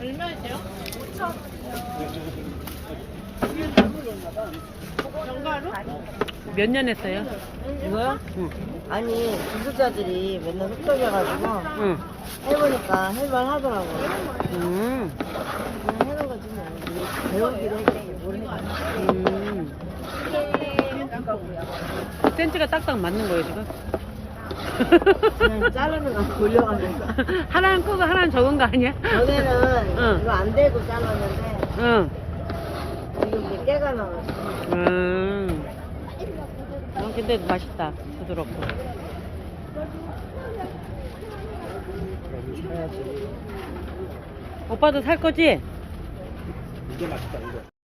얼마세요? 정가로? 몇 년 했어요? 이거요? 응. 아니, 기술자들이 맨날 흡족해가지고 응. 해보니까 할만하더라고요. 음. 그냥 해는 거지 뭐. 배우기로 뭘 해. 음. 센치가 딱딱 맞는 거예요, 지금? 그냥 자르는 거 돌려가면서. 하나는 크고 하나는 적은 거 아니야? 전에는 응. 이거 안 대고 잘랐는데 응. 지금 이제 깨가 나왔어. 음. 어, 근데 맛있다. 부드럽고. 오빠도 살 거지? 이게 맛있다 이거